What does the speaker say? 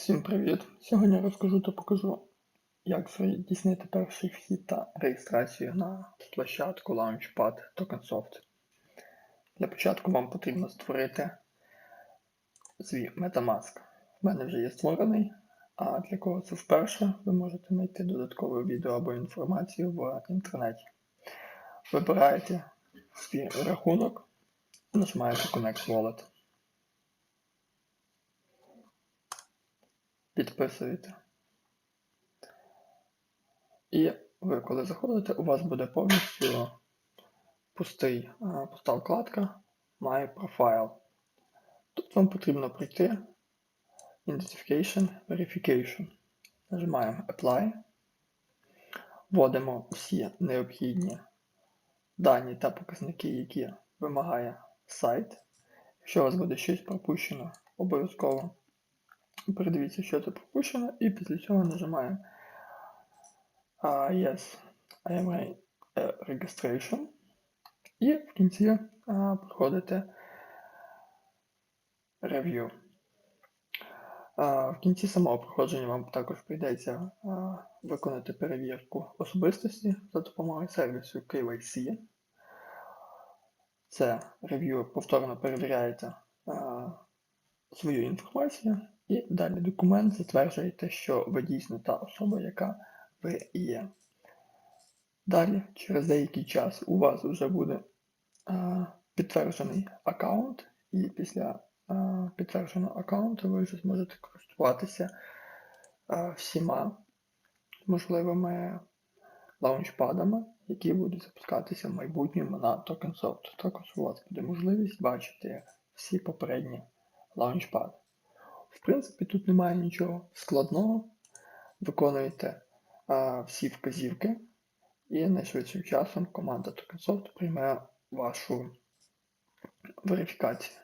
Всім привіт! Сьогодні я розкажу та покажу, як здійснити перший вхід та реєстрацію на площадку Launchpad TokenSoft. Для початку вам потрібно створити свій Metamask. У мене вже є створений, а для кого це вперше, ви можете знайти додаткове відео або інформацію в інтернеті. Вибираєте свій рахунок, нажимаєте Connect Wallet. Підписуєте. І ви, коли заходите, у вас буде повністю пустий, пуста вкладка My Profile. Тут вам потрібно пройти Identification Verification. Нажимаємо Apply. Вводимо всі необхідні дані та показники, які вимагає сайт. Якщо у вас буде щось пропущено, обов'язково Передивіться, що це пропущено, і після цього нажимаємо uh, Yes, I a registration. І в кінці uh, проходите Review. В кінці самого проходження вам також прийдеться виконати перевірку особистості за допомогою сервісу KYC. Це рев'ю повторно перевіряєте свою інформацію. І далі документ затверджуєте, що ви дійсно та особа, яка ви є. Далі, через деякий час у вас вже буде а, підтверджений аккаунт, і після а, підтвердженого аккаунту ви вже зможете користуватися а, всіма можливими лаунчпадами, які будуть запускатися в майбутньому на TokenSoft. Також у вас буде можливість бачити всі попередні лаунчпади. В принципі, тут немає нічого складного. Виконуєте а, всі вказівки, і найшвидшим часом команда TokenSoft прийме вашу верифікацію.